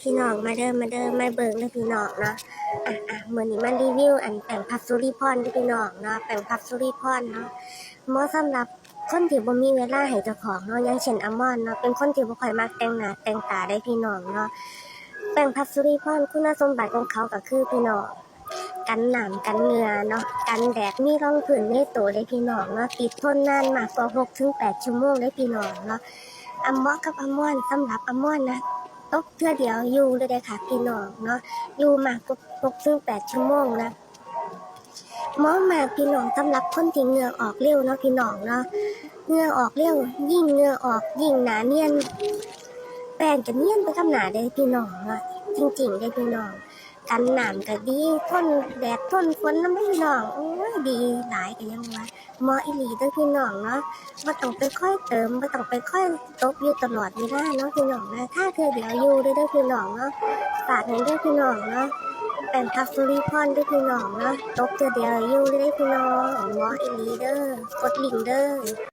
พี่น้องมาเดิมมาเดิมมาเบิ่งเด้พี่น้องเนาะอะอะมื้อนี้มารีวิวอันแปรงพับสุริพรเด้พี่น้องเนาะแปรงพับสุริพรเนาะเหมาะสำหรับคนที่บ่มีเวลาให้เจ้าของเนาะอย่างเช่นอมอนเนาะเป็นคนที่บ่ค่อยมักแต่งหน้าแต่งตาได้พี่น้องเนาะแปรงพับสุริพรคุณสมบัติของเขาก็คือพี่น้องกันหนามกันเหงื่อเนาะกันแดดมีร่องผื่นในตัวได้พี่น้องเนาะติดทนนานมากกว่า6ถึง8ชั่วโมงได้พี่น้องเนาะอัมมอกับอัมมอนสำหรับอัมมอนนะ ตกเพื่อเดียวอยู่เลยได้ค่ะพี่น้องเนาะอยู่มากกว่า6ถึง8ชั่วโมงนะหมอมาพี่น้องสำหรับคนที่เงือออกเร็วเนาะพี่น้องเนาะเงือออกเร็ว ยิ่งเงือออกยิ่งหนาเนียนแป้งจะเนียนไปกับหนาได้พี่น้องเนาะจริงๆได้พี่น้องกันหนามก็ดีทนแดดทนฝนน้ำพี่น้องอ ดีหลายกันยังวะหมออีหลีเด้อพี่น้องเนาะบ่ต้องไปค่อยเติมบ่ต้องไปค่อยตบอยู่ตลอดเวลาเนาะพี่น้องนะถ้าเธอเดี๋ยวอยู่ด้วยด้อพี่น้องเนาะฝากนั้นด้อพี่น้องเนาะแป็นทักสุริพรเด้อพี่น้องเนาะตบเธอเดียวอยู่ด้อพี่น้องหมออีหลีเด้อกดลิงเด้อ